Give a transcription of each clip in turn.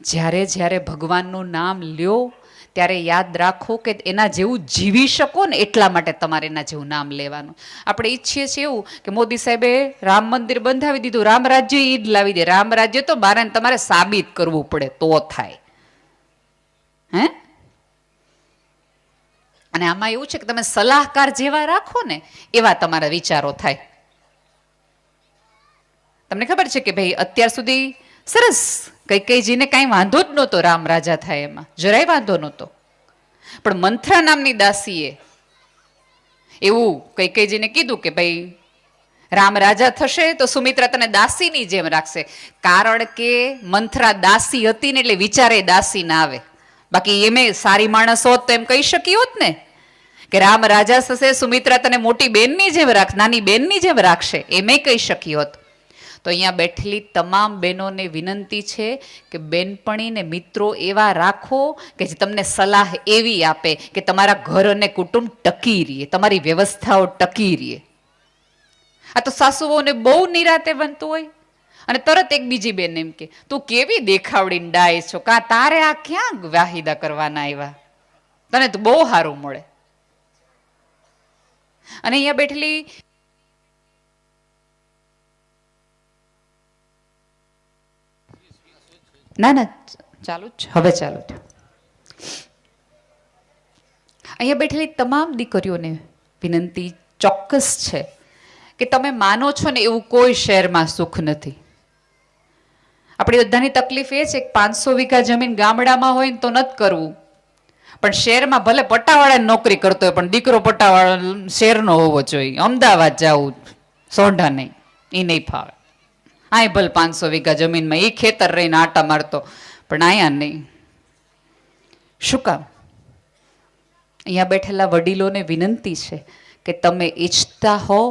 જ્યારે જ્યારે ભગવાનનું નામ લ્યો, ત્યારે યાદ રાખો કે એના જેવું જીવી શકો ને એટલા માટે તમારે એના જેવું નામ લેવાનું. આપણે ઈચ્છીએ છીએ એવું કે મોદી સાહેબે રામ મંદિર બંધાવી દીધું, રામ રાજ્ય ઈદ લાવી દે. રામ રાજ્ય તો મારે તમારે સાબિત કરવું પડે, તો થાય. હે? અને આમાં એવું છે કે તમે સલાહકાર જેવા રાખો ને, એવા તમારા વિચારો થાય. તમને ખબર છે કે ભાઈ અત્યાર સુધી સરસ. કઈ કઈજીને કાંઈ વાંધો જ નહોતો રામ રાજા થાય એમાં. જરાય વાંધો નહોતો. પણ મંથરા નામની દાસીએ એવું કઈ કઈજીને કીધું કે ભાઈ, રામ રાજા થશે તો સુમિત્રા તને દાસીની જેમ રાખશે. કારણ કે મંથરા દાસી હતી ને એટલે વિચારે દાસી ના આવે. બાકી એમે સારી માણસ હોત તો એમ કહી શકી હોત ને. કે રામ રાજા થશે, સુમિત્રા તને મોટી બેનની જેમ રાખ, નાની બેનની જેમ રાખશે. એમે કહી શકી હોત. તો અહીંયા બેઠેલી તમામ બહેનોને વિનંતી છે કે બેનપણીને મિત્રો એવા રાખો કે જે તમને સલાહ એવી આપે કે તમારા ઘર અને કુટુંબ ટકી રહીએ, તમારી વ્યવસ્થાઓ ટકી રહીએ. આ તો સાસુઓને બહુ નિરાતે બનતું હોય. અને તરત એક બીજી બેન એમ કે, તું કેવી દેખાવડીને ડાય છો? કાં તારે આ ક્યાં વાહિદા કરવાના આવ્યા તને તો બહુ સારું મળે. અને અહીંયા બેઠેલી ના ના, ચાલુ જ હવે ચાલુ જ અહીંયા બેઠેલી તમામ દીકરીઓને વિનંતી ચોક્કસ છે કે તમે માનો છો ને એવું કોઈ શહેરમાં સુખ નથી. આપણી બધાની તકલીફ એ છે કે પાંચસો વીઘા જમીન ગામડામાં હોય ને તો નથી કરવું. પણ શહેરમાં ભલે પટ્ટાવાળા નોકરી કરતો હોય, પણ દીકરો પટ્ટાવાળા શહેરનો હોવો જોઈએ. અમદાવાદ જવું સોઢા નહીં. એ નહીં ફાવે. આય ભલે પાંચસો વીઘા જમીનમાં એ ખેતર રહીને આટા મારતો. પણ અહીંયા નહીં. શું કામ? અહીંયા બેઠેલા વડીલોને વિનંતી છે કે તમે ઈચ્છતા હો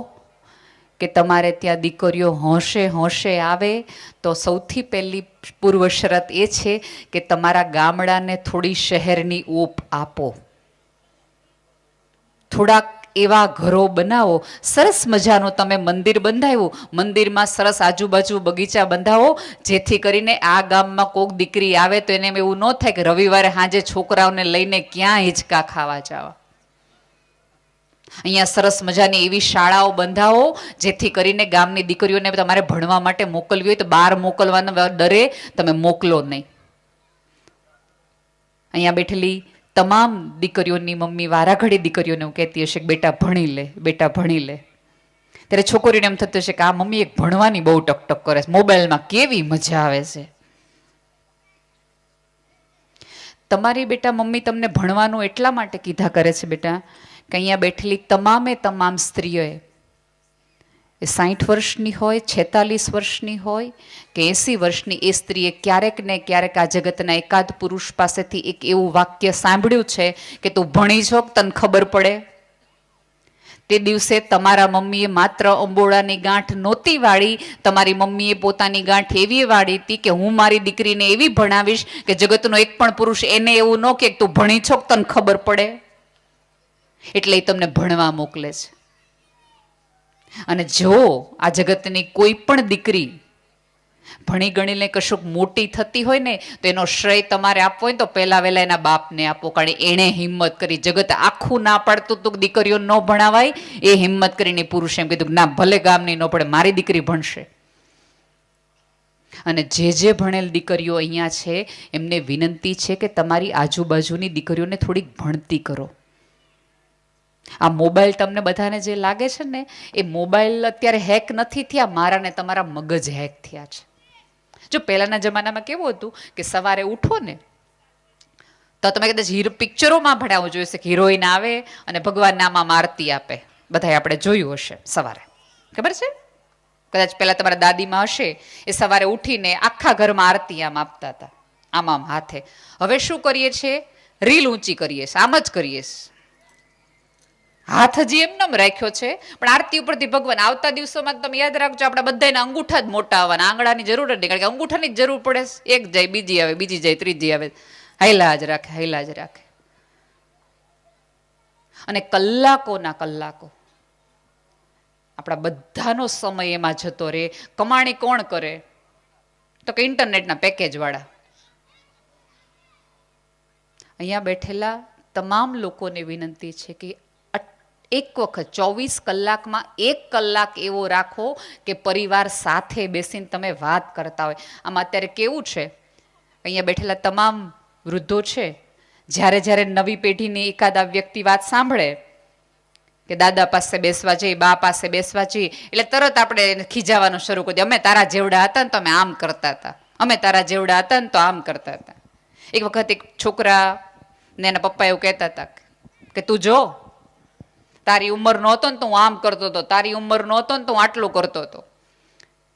કે તમારે ત્યાં દીકરીઓ હોંશે હોંશે આવે, તો સૌથી પહેલી પૂર્વ શરત એ છે કે તમારા ગામડાને થોડી શહેરની ઓપ આપો. થોડાક એવા ઘરો બનાવો. સરસ મજાનું તમે મંદિર બંધાવ્યું મંદિરમાં સરસ આજુબાજુ બગીચા બંધાવો. જેથી કરીને આ ગામમાં કોક દીકરી આવે તો એને એવું ન થાય કે રવિવારે સાંજે છોકરાઓને લઈને ક્યાં હિંચકા ખાવા જવા. અહીંયા સરસ મજાની એવી શાળાઓ બંધાવો, જેથી કરીને ગામની દીકરીઓને તમારે ભણવા માટે મોકલવી હોય તો બહાર મોકલવાના ડરે તમે મોકલો નહીં. અહીંયા બેઠેલી તમામ દીકરીઓની મમ્મી વારાઘડી દીકરીઓને હું કહેતી હશે કે બેટા ભણી લે, બેટા ભણી લે. ત્યારે છોકરીઓને એમ થતું હશે કે આ મમ્મી એક ભણવાની બહુ ટકટક કરે છે. મોબાઈલમાં કેવી મજા આવે છે. તમારી બેટા મમ્મી તમને ભણવાનું એટલા માટે કીધા કરે છે બેટા કે અહીંયા બેઠેલી તમામે તમામ સ્ત્રીઓએ એ સાઠ વર્ષની હોય, છેતાલીસ વર્ષની હોય કે એંસી વર્ષની, એ સ્ત્રીએ ક્યારેક ને ક્યારેક આ જગતના એકાદ પુરુષ પાસેથી એક એવું વાક્ય સાંભળ્યું છે કે તું ભણી છો તને ખબર પડે. તે દિવસે તમારા મમ્મીએ માત્ર અંબોળાની ગાંઠ નહોતી વાળી, તમારી મમ્મીએ પોતાની ગાંઠ એવી વાળી હતી કે હું મારી દીકરીને એવી ભણાવીશ કે જગતનો એક પણ પુરુષ એને એવું ન કે તું ભણી છો તને ખબર પડે. એટલે એ તમને ભણવા મોકલે છે. અને જો આ જગતની કોઈ પણ દીકરી ભણી ગણીને કશુંક મોટી થતી હોય ને, તો એનો શ્રેય તમારે આપવો હોય તો પહેલા વહેલા એના બાપને આપો. કારણ એણે હિંમત કરી. જગત આખું ના પાડતું તું દીકરીઓ ન ભણાવાય, એ હિંમત કરીને પુરુષે એમ કીધું ના, ભલે ગામની ન પડે, મારી દીકરી ભણશે. અને જે જે ભણેલ દીકરીઓ અહીંયા છે, એમને વિનંતી છે કે તમારી આજુબાજુની દીકરીઓને થોડીક ભણતી કરો. આ મોબાઈલ તમને બધાને જે લાગે છે ને, એ મોબાઈલ અત્યારે હેક નથી થયા મારા ને તમારા મગજ હેક થયા છે. જો પહેલાના જમાનામાં કેવું હતું કે સવારે ઉઠો ને, તો તમે કદાચ હીરો પિક્ચરોમાં ભણાવવું જોઈશે કે હિરોઈન આવે અને ભગવાન નામાં આરતી આપે. બધાએ આપણે જોયું હશે સવારે. ખબર છે? કદાચ પહેલાં તમારા દાદીમાં હશે, એ સવારે ઉઠીને આખા ઘરમાં આરતી આમ આપતા હતા, આમ આમ હાથે. હવે શું કરીએ છીએ? રીલ ઊંચી કરીએ છીએ, આમ જ કરીએ છીએ. હાથ હજી એમનેમ રાખ્યો છે. પણ આરતી ઉપરથી ભગવાન આવતા દિવસોમાં તમે યાદ રાખજો, આપણા બધાને અંગૂઠા જ મોટા આવવાના. આંગળાની જરૂર જ નહીં કારણ કે અંગૂઠાની જ જરૂર પડે. એક જાય, બીજી આવે, બીજી જાય, ત્રીજી આવે. હાઈલા જ રાખે હાઈલા જ રાખે. અને કલાકોના કલાકો. આપણા બધાનો સમય એમાં જતો રહે. કમાણી કોણ કરે? તો કે ઇન્ટરનેટના પેકેજવાળા. અહીંયા બેઠેલા તમામ લોકોને વિનંતી છે કે એક વખત ચોવીસ કલાકમાં એક કલાક એવો રાખો કે પરિવાર સાથે બેસીને તમે વાત કરતા હોય. આમાં અત્યારે કેવું છે? અહીંયા બેઠેલા તમામ વૃદ્ધો છે, જ્યારે જ્યારે નવી પેઢીની એકાદા વ્યક્તિ વાત સાંભળે કે દાદા પાસે બેસવા જઈએ બા પાસે બેસવા જઈએ એટલે તરત આપણે ખીજાવાનું શરૂ કરી દઈએ અમે તારા જેવડા હતા ને તો અમે આમ કરતા હતા. અમે તારા જેવડા હતા ને તો આમ કરતા હતા. એક વખત એક છોકરા ને એના પપ્પા એવું કહેતા હતા કે, તું જો તારી ઉંમર નહોતો ને તો હું આમ કરતો હતો, તારી ઉંમર નહોતો ને તો હું આટલું કરતો હતો.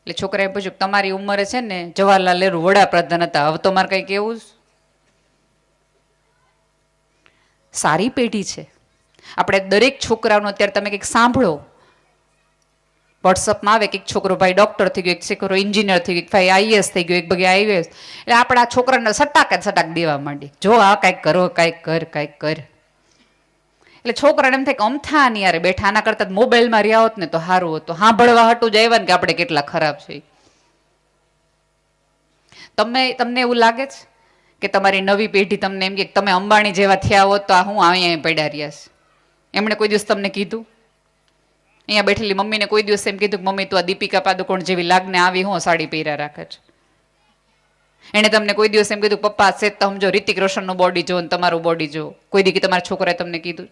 એટલે છોકરાએ પૂછ્યું, તમારી ઉંમરે છે ને જવાહરલાલ નહેરુ વડાપ્રધાન હતા, હવે તો મારે કંઈ કેવું સારી પેઢી છે. આપણે દરેક છોકરાનો અત્યારે તમે કંઈક સાંભળો. વોટ્સઅપમાં આવે કે એક છોકરો ભાઈ ડૉક્ટર થઈ ગયો, એક છોકરો એન્જિનિયર થઈ ગયો, એક ભાઈ આઈએસ થઈ ગયો, એક ભાઈ આઈએસ એટલે આપણા છોકરાને સટાક સટાક દેવા માંડી. જો આ કાંઈક કરો, કાંઈક કર કાંઈક કર. એટલે છોકરાને એમ થાય કે નહીં યારે બેઠા. આના કરતા મોબાઈલમાં રહ્યા હોત ને તો સારું હતું. સાંભળવા હટું જ આવ્યા ને કે આપણે કેટલા ખરાબ છે તમે તમને એવું લાગે છે કે તમારી નવી પેઢી તમને એમ કે તમે અંબાણી જેવા થયા હોત તો આ હું અહીંયા પડ્યા રહ્યા છે? એમણે કોઈ દિવસ તમને કીધું? અહીંયા બેઠેલી મમ્મીને કોઈ દિવસ એમ કીધું કે મમ્મી તું આ દીપિકા પાદુકોણ જેવી લાગને આવી, હું સાડી પહેર્યા રાખે છે. એણે તમને કોઈ દિવસ એમ કીધું પપ્પા છે તો સમજો, રિતિક રોશનનું બોડી જો ને તમારું બોડી જો કોઈ દી કે તમારા છોકરાએ તમને કીધું?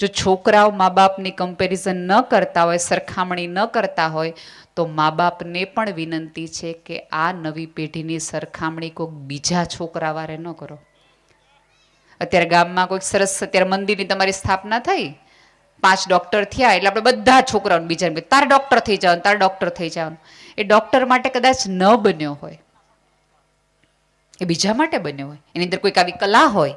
જો છોકરાઓ મા બાપની કમ્પેરિઝન ન કરતા હોય, સરખામણી ન કરતા હોય, તો મા બાપને પણ વિનંતી છે કે આ નવી પેઢીની સરખામણી કોઈક બીજા છોકરા વારે ન કરો. અત્યારે ગામમાં કોઈક સરસ, અત્યારે મંદિરની તમારી સ્થાપના થઈ. પાંચ ડૉક્ટર થયા, એટલે આપણે બધા છોકરાઓને બીજા તારે ડૉક્ટર થઈ જવાનું, તારે ડોક્ટર થઈ જવાનું. એ ડૉક્ટર માટે કદાચ ન બન્યો હોય, એ બીજા માટે બન્યો હોય. એની અંદર કોઈક આવી કલા હોય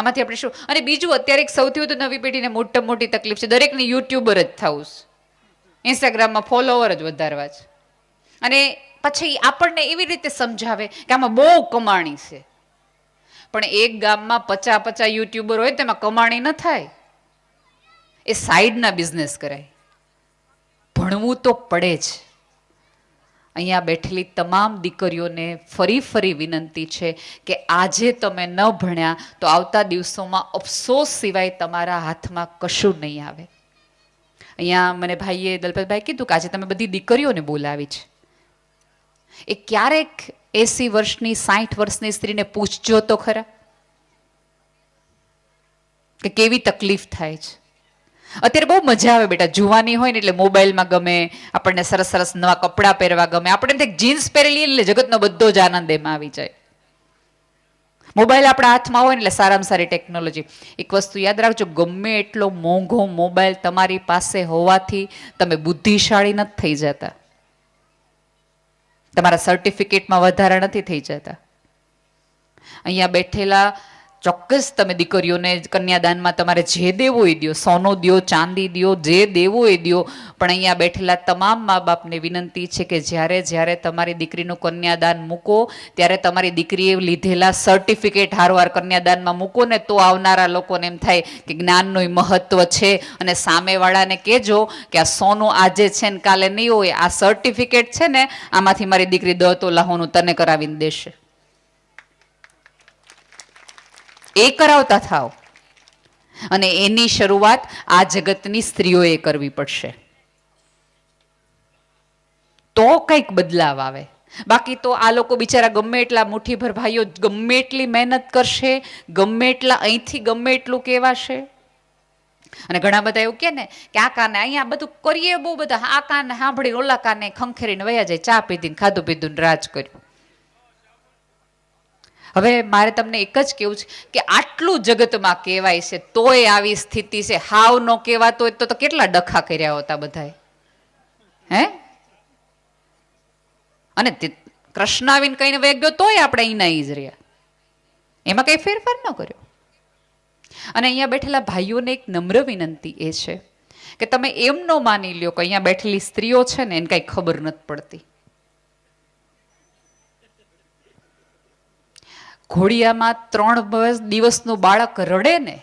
આમાંથી આપણે શું? અને બીજું, અત્યારે એક સૌથી વધુ નવી પેઢીને મોટા મોટી તકલીફ છે. દરેકને યુટ્યુબર જ થવું ઇન્સ્ટાગ્રામમાં ફોલોવર જ વધારવા છે. અને પછી આપણને એવી રીતે સમજાવે કે આમાં બહુ કમાણી છે. પણ એક ગામમાં પચા પચા યુટ્યુબર હોય તેમાં કમાણી ન થાય. એ સાઈડના બિઝનેસ કરાય. ભણવું તો પડે જ. અહીંયા બેઠેલી તમામ દીકરીઓને ફરી ફરી વિનંતી છે કે આજે તમે ન ભણ્યા તો આવતા દિવસોમાં અફસોસ સિવાય તમારા હાથમાં કશું નહીં આવે. અહીંયા મને ભાઈએ દલપતભાઈ કીધું કે આજે તમે બધી દીકરીઓને બોલાવી છે. એ ક્યારેક એસી વર્ષની સાઠ વર્ષની સ્ત્રીને પૂછજો તો ખરા. કે કેવી તકલીફ થાય છે. અત્યારે બહુ મજા આવે બેટા, જુવાની હોય ને એટલે મોબાઈલમાં ગમે, આપણને સરસ સરસ નવા કપડાં પહેરવા ગમે આપણે જીન્સ પહેરેલી એટલે જગતનો બધો જ આનંદ એમાં આવી જાય. મોબાઈલ આપણા હાથમાં હોય ને એટલે સારામાં સારી ટેકનોલોજી. એક વસ્તુ યાદ રાખજો, ગમે એટલો મોંઘો મોબાઈલ તમારી પાસે હોવાથી તમે બુદ્ધિશાળી નથી થઈ જતા. તમારા સર્ટિફિકેટમાં વધારા નથી થઈ જતા. અહીંયા બેઠેલા ચોક્કસ તમે દીકરીઓને કન્યાદાનમાં તમારે જે દેવો એ દો સોનો દો ચાંદી દો જે દેવો એ દો પણ અહીંયા બેઠેલા તમામ મા બાપને વિનંતી છે કે જ્યારે જ્યારે તમારી દીકરીનું કન્યાદાન મૂકો, ત્યારે તમારી દીકરીએ લીધેલા સર્ટિફિકેટ હારવાર કન્યાદાનમાં મૂકો ને તો આવનારા લોકોને એમ થાય કે જ્ઞાનનું મહત્વ છે. અને સામેવાળાને કહેજો કે આ સોનું આજે છે ને કાલે નહીં હોય, આ સર્ટિફિકેટ છે ને, આમાંથી મારી દીકરી દ તો લાહોનું તને કરાવીને દેશે. એ કરાવતા થાવ અને એની શરૂઆત આ જગતની સ્ત્રીઓએ કરવી પડશે. તો કંઈક બદલાવ આવે. બાકી તો આ લોકો બિચારા ગમે એટલા મુઠ્ઠીભર ભાઈઓ ગમે એટલી મહેનત કરશે, ગમે એટલા અહીંથી ગમે એટલું કહેવાશે. અને ઘણા બધા એવું કે ને કે આ કાને અહીંયા બધું કરીએ બહુ બધા, આ કાને સાંભળી ઓલા કાને ખંખેરીને વયા જાય, ચા પીધીને, ખાધું પીધું રાજ કર્યું. હવે મારે તમને એક જ કેવું છે કે આટલું જગતમાં કહેવાય છે, તોય આવી સ્થિતિ છે. હાવ નો કહેવાતો હોય તો કેટલા ડખા કર્યા હોતા બધાએ? હે? અને તે કૃષ્ણ આવીને કહીને વેગ ગયો, તોય આપણે અહીં નહીં જ રહ્યા. એમાં કઈ ફેરફાર ન કર્યો. અને અહીંયા બેઠેલા ભાઈઓને એક નમ્ર વિનંતી એ છે કે તમે એમ ન માની લ્યો કે અહીંયા બેઠેલી સ્ત્રીઓ છે ને, એને કાંઈ ખબર નથી પડતી. ઘોડિયામાં ત્રણ દિવસનું બાળક રડે ને,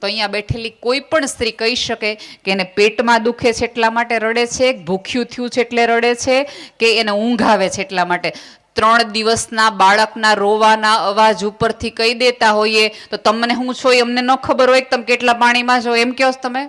તો અહીંયા બેઠેલી કોઈ પણ સ્ત્રી કહી શકે કે એને પેટમાં દુખે છે એટલા માટે રડે છે, ભૂખ્યું થયું છે એટલે રડે છે, કે એને ઊંઘ આવે છે એટલા માટે. ત્રણ દિવસના બાળકના રોવાના અવાજ ઉપરથી કહી દેતા હોઈએ, તો તમને હું છો એ અમને ન ખબર હોય કે તમે કેટલા પાણીમાં છો, એમ કહો છો તમે?